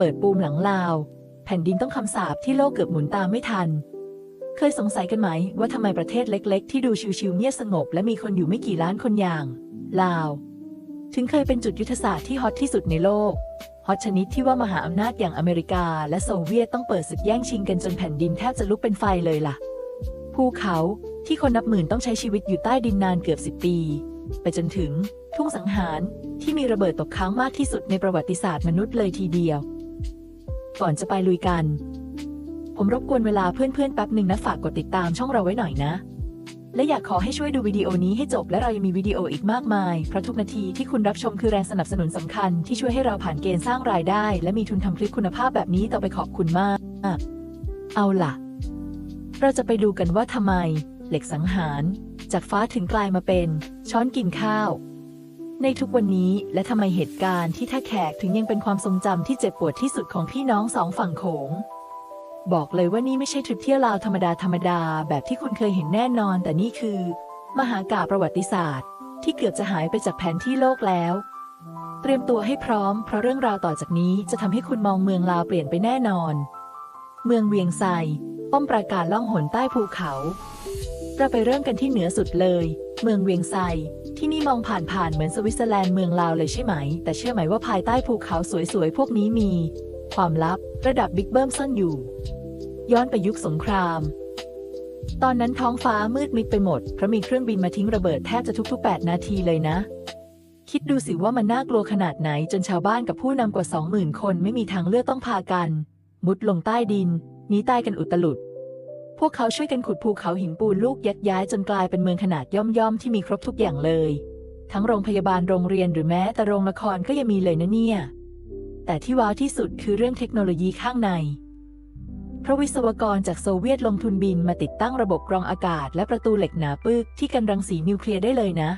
เปิดปูมหลังลาว แผ่นดินต้องคำสาปที่โลกเกือบหมุนตามไม่ทัน เคยสงสัยกันไหมว่าทำไมประเทศเล็ก ๆ ที่ดูชิวๆเงียบสงบ และมีคนอยู่ไม่กี่ล้านคนอย่าง ลาว ถึงเคยเป็นจุดยุทธศาสตร์ที่ฮอตที่สุดในโลกฮอตชนิดที่ว่ามหาอำนาจอย่างอเมริกา และโซเวียตต้องเปิดศึกแย่งชิงกันจนแผ่นดินแทบจะลุกเป็นไฟเลยล่ะ ภูเขาที่คนนับหมื่นต้องใช้ชีวิตอยู่ใต้ดินนานเกือบสิบปี ไปจนถึงทุ่งสังหารที่มีระเบิดตกค้างมากที่สุดในประวัติศาสตร์มนุษย์เลยทีเดียว ก่อนจะไปลุยกัน ผมรบกวนเวลาเพื่อนๆแป๊บหนึ่งนะฝากกดติดตามช่องเราไว้หน่อยนะ และอยากขอให้ช่วยดูวิดีโอนี้ให้จบและเรายังมีวิดีโออีกมากมาย เพราะทุกนาทีที่คุณรับชมคือแรงสนับสนุนสำคัญที่ช่วยให้เราผ่านเกณฑ์สร้างรายได้ และมีทุนทำคลิปคุณภาพแบบนี้ต่อไปขอบคุณมาก เอาล่ะ เราจะไปดูกันว่าทำไม เหล็กสังหาร จากฟ้าถึงกลายมาเป็น ช้อนกินข้าว ในทุกวันนี้และทำไมเหตุการณ์ที่ท่าแขกถึงยังเป็นความทรงจำที่เจ็บปวดที่สุดของพี่น้องสองฝั่งโขง บอกเลยว่านี่ไม่ใช่ทริปเที่ยวลาวธรรมดาธรรมดาแบบที่คุณเคยเห็นแน่นอน แต่นี่คือ มหากาประวัติศาสตร์ ที่เกือบจะหายไปจากแผนที่โลกแล้ว เตรียมตัวให้พร้อม เพราะเรื่องราวต่อจากนี้จะทำให้คุณมองเมืองลาวเปลี่ยนไปแน่นอน เมืองเวียงไซป้อมปราการล่องหนใต้ภูเขา เราไปเริ่มกันที่เหนือสุดเลย เมืองเวียงไซ ที่นี่มองผ่านๆเหมือนสวิตเซอร์แลนด์เมืองลาวเลยใช่ไหม แต่เชื่อไหมว่าภายใต้ภูเขาสวยๆ พวกนี้มี ความลับระดับบิ๊กเบิ้มซ่อนอยู่ ย้อนไปยุคสงคราม ตอนนั้นท้องฟ้ามืดมิดไปหมด เพราะมีเครื่องบินมาทิ้งระเบิดแทบจะทุกๆ 8 นาทีเลยนะ คิดดูสิว่ามันน่ากลัวขนาดไหนจนชาวบ้านกับผู้นำกว่า 20,000 คนไม่มีทางเลือกต้องพากัน มุดลงใต้ดินหนีตายกันอุตลุด พวกเขาช่วยกันขุดภูเขาหินปูนลูกยัดย้ายจนกลายเป็นเมืองขนาดย่อมๆที่มีครบทุกอย่างเลย ทั้งโรงพยาบาลโรงเรียนหรือแม้แต่โรงละครก็ยังมีเลยนะเนี่ย แต่ที่ว้าวที่สุดคือเรื่องเทคโนโลยีข้างใน พระวิศวกรจากโซเวียตลงทุนบินมาติดตั้งระบบกรองอากาศ และประตูเหล็กหนาปึกที่กันรังสีนิวเคลียร์ได้เลยนะ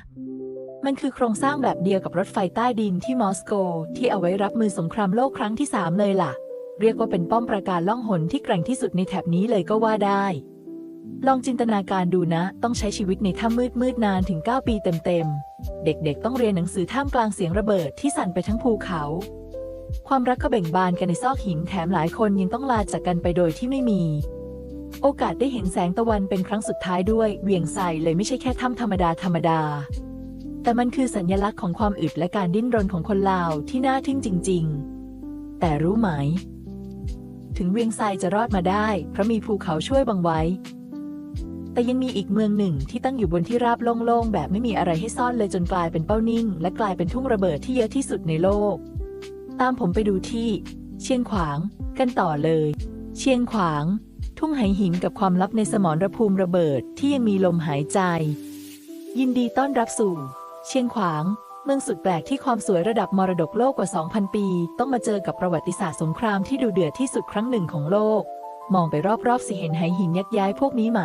มันคือโครงสร้างแบบเดียวกับรถไฟใต้ดินที่มอสโก ที่เอาไว้รับมือสงครามโลกครั้งที่ 3 เลยล่ะ เรียกว่าเป็นป้อมปราการล่องหนที่แกร่งที่สุดในแถบนี้เลยก็ว่าได้ ลองจินตนาการดูนะ ต้องใช้ชีวิตในถ้ำมืดมืดนานถึง 9 ปีเต็มๆ เด็กๆ ต้องเรียนหนังสือท่ามกลางเสียงระเบิดที่สั่นไปทั้งภูเขา ความรักก็เบ่งบานกันในซอกหินแถมหลายคนยังต้องลาจากกันไปโดยที่ไม่มี โอกาสได้เห็นแสงตะวันเป็นครั้งสุดท้ายด้วย เวียงไซเลยไม่ใช่แค่ถ้ำธรรมดาธรรมดา แต่มันคือสัญลักษณ์ของความอึดและการดิ้นรนของคนลาวที่น่าทึ่งจริง ๆ แต่รู้ไหม ถึงเวียงไซจะรอดมาได้ เพราะมีภูเขาช่วยบังไว้ แต่ยังมีอีกเมืองหนึ่งที่ตั้งอยู่บนที่ราบโล่งๆ แบบไม่มีอะไรให้ซ่อนเลยจนกลายเป็นเป้านิ่ง และกลายเป็นทุ่งระเบิดที่เยอะที่สุดในโลก ตามผมไปดูที่ เชียงขวาง กันต่อเลย เชียงขวาง ทุ่งไหหินกับความลับในสมรภูมิระเบิดที่ยังมีลมหายใจ ยินดีต้อนรับสู่ เชียงขวาง มืองสุดแปลกที่ความสวยระดับมรดกโลกกว่า 2,000 ปี ต้องมาเจอกับประวัติศาสตร์สงครามที่ดูเดือดที่สุดครั้งหนึ่งของโลก มองไปรอบๆสิเห็นไหหินยักย้ายพวกนี้ไหม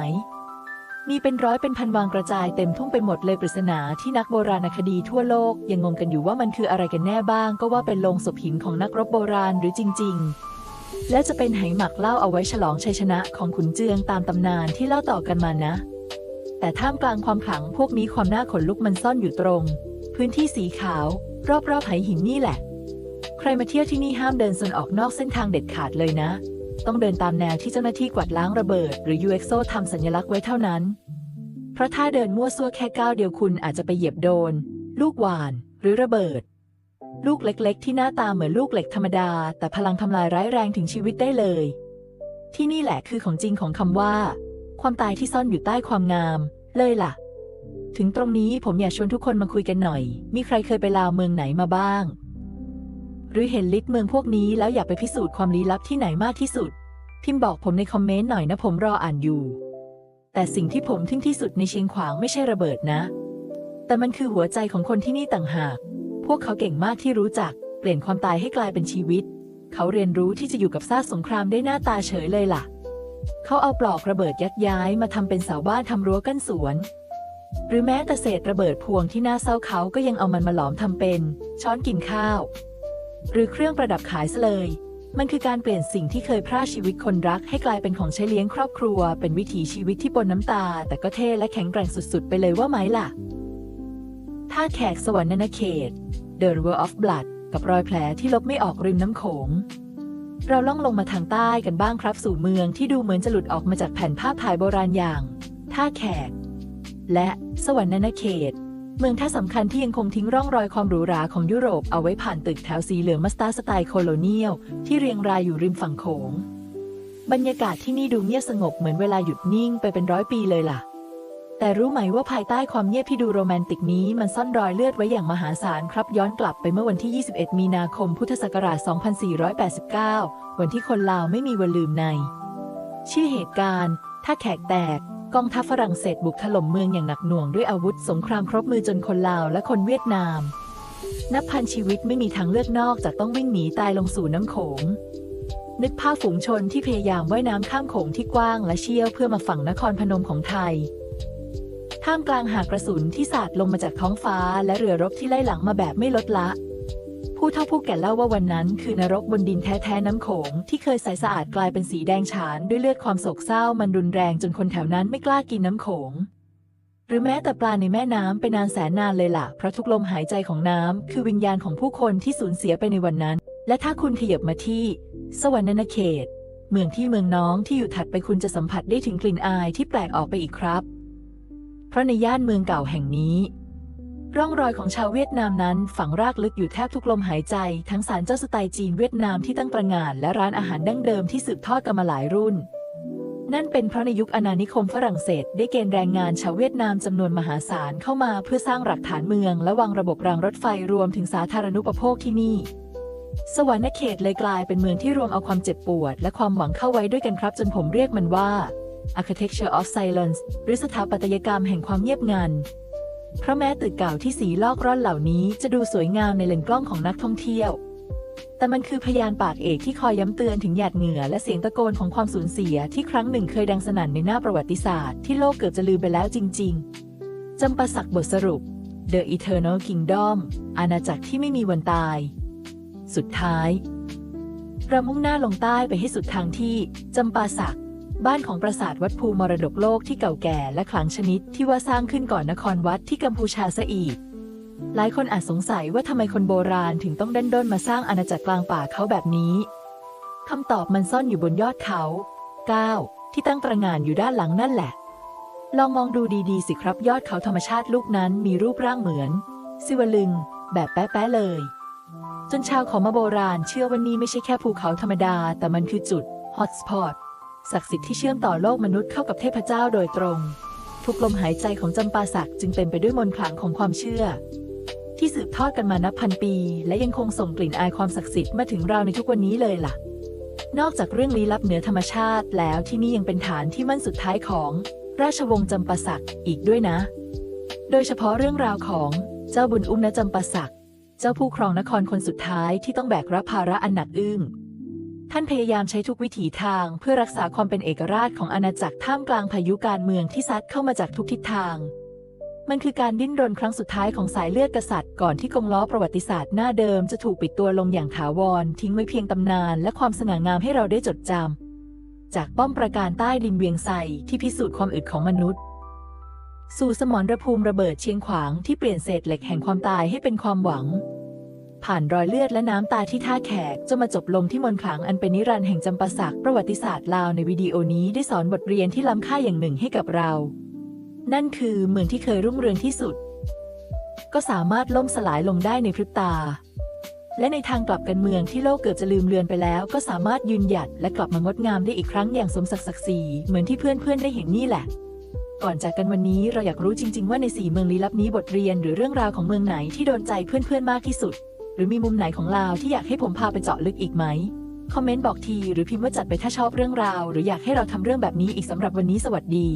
มีเป็นร้อยเป็นพันวางกระจายเต็มทุ่งไปหมดเลยปริศนาที่นักโบราณคดีทั่วโลก ยังงงกันอยู่ว่ามันคืออะไรกันแน่บ้าง ก็ว่าเป็นโลงศพหินของนักรบโบราณหรือจริง ๆ และจะเป็นไหหมักเล่าเอาไว้ฉลองชัยชนะของขุนเจืองตามตำนานที่เล่าต่อกันมานะ แต่ท่ามกลางความขลังพวกนี้ความน่าขนลุกมันซ่อนอยู่ตรง พื้นที่สีขาว รอบๆไหหินนี่แหละ ใครมาเที่ยวที่นี่ห้ามเดินส่วนออกนอกเส้นทางเด็ดขาดเลยนะ ต้องเดินตามแนวที่เจ้าหน้าที่กวาดล้างระเบิด หรือ UXO ทำสัญลักษณ์ไว้เท่านั้น เพราะถ้าเดินมั่วซั่วแค่ก้าวเดียวคุณอาจจะไปเหยียบโดน ลูกหวาน หรือระเบิด ลูกเล็กๆ ที่หน้าตาเหมือนลูกเหล็กธรรมดา แต่พลังทำลายร้ายแรงถึงชีวิตได้เลย ที่นี่แหละคือของจริงของคำว่า ความตายที่ซ่อนอยู่ใต้ความงาม เลยล่ะ ถึงตรงนี้ผมอยากชวนทุกคนมาคุยกันหน่อย มีใครเคยไปลาวเมืองไหนมาบ้าง หรือเห็นลิสต์เมืองพวกนี้แล้วอยากไปพิสูจน์ความลี้ลับที่ไหนมากที่สุด พิมพ์บอกผมในคอมเมนต์หน่อยนะผมรออ่านอยู่ แต่สิ่งที่ผมทึ่งที่สุดในเชียงขวางไม่ใช่ระเบิดนะ แต่มันคือหัวใจของคนที่นี่ต่างหาก พวกเขาเก่งมากที่รู้จัก เปลี่ยนความตายให้กลายเป็นชีวิต เขาเรียนรู้ที่จะอยู่กับซากสงครามได้หน้าตาเฉยเลยล่ะ เขาเอาปลอกระเบิดยัดย้ายมาทำเป็นเสาบ้านทำรั้วกั้นสวน หรือแม้แต่เศษระเบิดพวงที่น้าเศร้าเขาก็ยังเอามันมาหลอมทำเป็น ช้อนกินข้าว หรือเครื่องประดับขายซะเลย มันคือการเปลี่ยนสิ่งที่เคยพร่าชีวิตคนรักให้กลายเป็นของใช้เลี้ยงครอบครัว เป็นวิถีชีวิตที่ปนน้ำตา แต่ก็เท่และแข็งแกร่งสุดๆ ไปเลยว่าไหมล่ะท่าแขกสวรรค์นเขต The River of Blood กับรอยแผลที่ลบไม่ออกริมน้ำโขงเราล่องลงมาทางใต้กันบ้างครับสู่เมืองที่ดูเหมือนจะหลุดออกมาจากแผ่นภาพถ่ายโบราณอย่าง ท่าแขก และสวรรณเขต เมืองท่าสำคัญที่ยังคงทิ้งร่องรอยความหรูหราของยุโรปเอาไว้ผ่านตึกแถวสีเหลืองมัสตาร์สไตล์โคโลเนียล ที่เรียงรายอยู่ริมฝั่งโขง บรรยากาศที่นี่ดูเงียบสงบเหมือนเวลาหยุดนิ่งไปเป็นร้อยปีเลยล่ะ แต่รู้ไหมว่าภายใต้ความเงียบที่ดูโรแมนติกนี้มันซ่อนรอยเลือดไว้อย่างมหาศาลครับย้อนกลับไปเมื่อวันที่ 21 มีนาคมพุทธศักราช 2489 วันที่คนลาวไม่มีวันลืมใน ชื่อเหตุการณ์ ถ้าแขกแตก กองทัพฝรั่งเศสบุกถล่มเมืองอย่างหนักหน่วงด้วยอาวุธสงครามครบมือจนคนลาวและคนเวียดนาม นับพันชีวิตไม่มีทางเลือกนอกจากต้องวิ่งหนีตายลงสู่น้ำโขง นึกภาพฝูงชนที่พยายามว่ายน้ำข้ามโขงที่กว้างและเชี่ยวเพื่อมาฝั่งนครพนมของไทย ท่ามกลางหากกระสุนที่สาดลงมาจากท้องฟ้าและเรือรบที่ไล่หลังมาแบบไม่ลดละ ผู้เฒ่าผู้แก่เล่าว่าวันนั้นคือนรกบนดินแท้ๆน้ำโขงที่เคยใสสะอาดกลายเป็นสีแดงฉานด้วยเลือดความโศกเศร้ามันรุนแรงจนคนแถวนั้นไม่กล้ากินน้ำโขง หรือแม้แต่ปลาในแม่น้ำไปนานแสนนานเลยล่ะเพราะทุกลมหายใจของน้ำคือวิญญาณของผู้คนที่สูญเสียไปในวันนั้น และถ้าคุณขยับมาที่ สวรรณเขต เมืองที่เมืองน้องที่อยู่ถัดไปคุณจะสัมผัสได้ถึงกลิ่นอายที่แปลกออกไปอีกครับ เพราะในย่านเมืองเก่าแห่งนี้ ร่องรอยของชาวเวียดนามนั้น ฝังรากลึกอยู่แทบทุกลมหายใจ ทั้งศาลเจ้าสไตล์จีนเวียดนามที่ตั้งประหงาน และร้านอาหารดั้งเดิมที่สืบทอดกันมาหลายรุ่น นั่นเป็นเพราะในยุคอาณานิคมฝรั่งเศส ได้เกณฑ์แรงงานชาวเวียดนามจำนวนมหาศาลเข้ามาเพื่อสร้างหลักฐานเมือง และวางระบบรางรถไฟรวมถึงสาธารณูปโภคที่นี่ สวรรณเขตเลยกลายเป็นเมืองที่รวมเอาความเจ็บปวด และความหวังเข้าไว้ด้วยกันครับ จนผมเรียกมันว่า Architecture of Silence หรือสถาปัตยกรรมแห่งความเงียบงัน เพราะแม้ตึกเก่าที่สีลอกร่อนเหล่านี้จะดูสวยงามในเลนส์กล้องของนักท่องเที่ยว แต่มันคือพยานปากเอกที่คอยย้ำเตือนถึงหยาดเหงื่อและเสียงตะโกนของความสูญเสียที่ครั้งหนึ่งเคยดังสนั่นในหน้าประวัติศาสตร์ที่โลกเกือบจะลืมไปแล้วจริง ๆ จำปาสักบทสรุป The Eternal Kingdom อาณาจักรที่ไม่มีวันตาย สุดท้าย เรามุ่งหน้าลงใต้ไปให้สุดทางที่จำปาสัก บ้านของปราสาทวัดภูมรดกโลกที่เก่าแก่และขลังชนิดที่ว่าสร้างขึ้นก่อนนครวัดที่กัมพูชาซะอีก หลายคนอาจสงสัยว่าทำไมคนโบราณถึงต้องดันด้นมาสร้างอาณาจักรกลางป่าเขาแบบนี้คำตอบมันซ่อนอยู่บนยอดเขาก้าวที่ตั้งตระหง่านอยู่ด้านหลังนั่นแหละ ลองมองดูดีๆสิครับยอดเขาธรรมชาติลูกนั้นมีรูปร่างเหมือนสิวลึง แบบแป๊ะๆเลย จนชาวขอมาโบราณเชื่อว่านี่ไม่ใช่แค่ภูเขาธรรมดา แต่มันคือจุดฮอตสปอต ศักดิ์สิทธิ์ที่เชื่อมต่อโลกมนุษย์เข้ากับเทพเจ้าโดยตรง ทุกลมหายใจของจำปาสักจึงเต็มไปด้วยมนต์ขลังของความเชื่อ ที่สืบทอดกันมานับพันปี และยังคงส่งกลิ่นอายความศักดิ์สิทธิ์มาถึงเราในทุกวันนี้เลยล่ะ นอกจากเรื่องลี้ลับเหนือธรรมชาติแล้วที่นี่ยังเป็นฐานที่มั่นสุดท้ายของ ราชวงศ์จำปาสักอีกด้วยนะ โดยเฉพาะเรื่องราวของเจ้าบุญอุ้มณจำปาสักเจ้าผู้ครองนครคนสุดท้ายที่ต้องแบกรับภาระอันหนักอึ้ง ท่านพยายามใช้ทุกวิถีทางเพื่อรักษาความเป็นเอกราชของอาณาจักรท่ามกลางพายุการเมืองที่ซัดเข้ามาจากทุกทิศทาง มันคือการดิ้นรนครั้งสุดท้ายของสายเลือดกษัตริย์ก่อนที่กงล้อประวัติศาสตร์หน้าเดิมจะถูกปิดตัวลงอย่างถาวร ทิ้งไว้เพียงตำนานและความสง่างามให้เราได้จดจำจากป้อมประการใต้ดินเวียงไซที่พิสูจน์ความอึดของมนุษย์ สู่สมรภูมิระเบิดเชียงขวางที่เปลี่ยนเศษเหล็กแห่งความตายให้เป็นความหวัง ผ่านรอยเลือดและน้ำตาที่ท่าแขกจนมาจบลงที่มนต์ขลังอันเป็นนิรันดร์แห่งจำปาสักประวัติศาสตร์ลาวในวิดีโอนี้ได้สอนบทเรียนที่ล้ำค่าอย่างหนึ่งให้กับเรา นั่นคือเมืองที่เคยรุ่งเรืองที่สุด ก็สามารถล่มสลายลงได้ในพริบตา และในทางกลับกันเมืองที่โลกเกือบจะลืมเลือนไปแล้ว ก็สามารถยืนหยัดและกลับมางดงามได้อีกครั้งอย่างสมศักดิ์ศักดิ์ศรีเหมือนที่เพื่อนๆได้เห็นนี่แหละก่อนจากกันวันนี้เราอยากรู้จริง ๆ ว่าในสี่เมืองลี้ลับนี้บทเรียนหรือเรื่องราวของเมืองไหนที่โดนใจเพื่อนๆมากที่สุด หรือมีมุมไหนของลาวที่อยากให้ผมพาไปเจาะลึกอีกไหม คอมเมนต์บอกที หรือพิมพ์ว่าจัดไปถ้าชอบเรื่องราว หรืออยากให้เราทำเรื่องแบบนี้อีกสำหรับวันนี้สวัสดี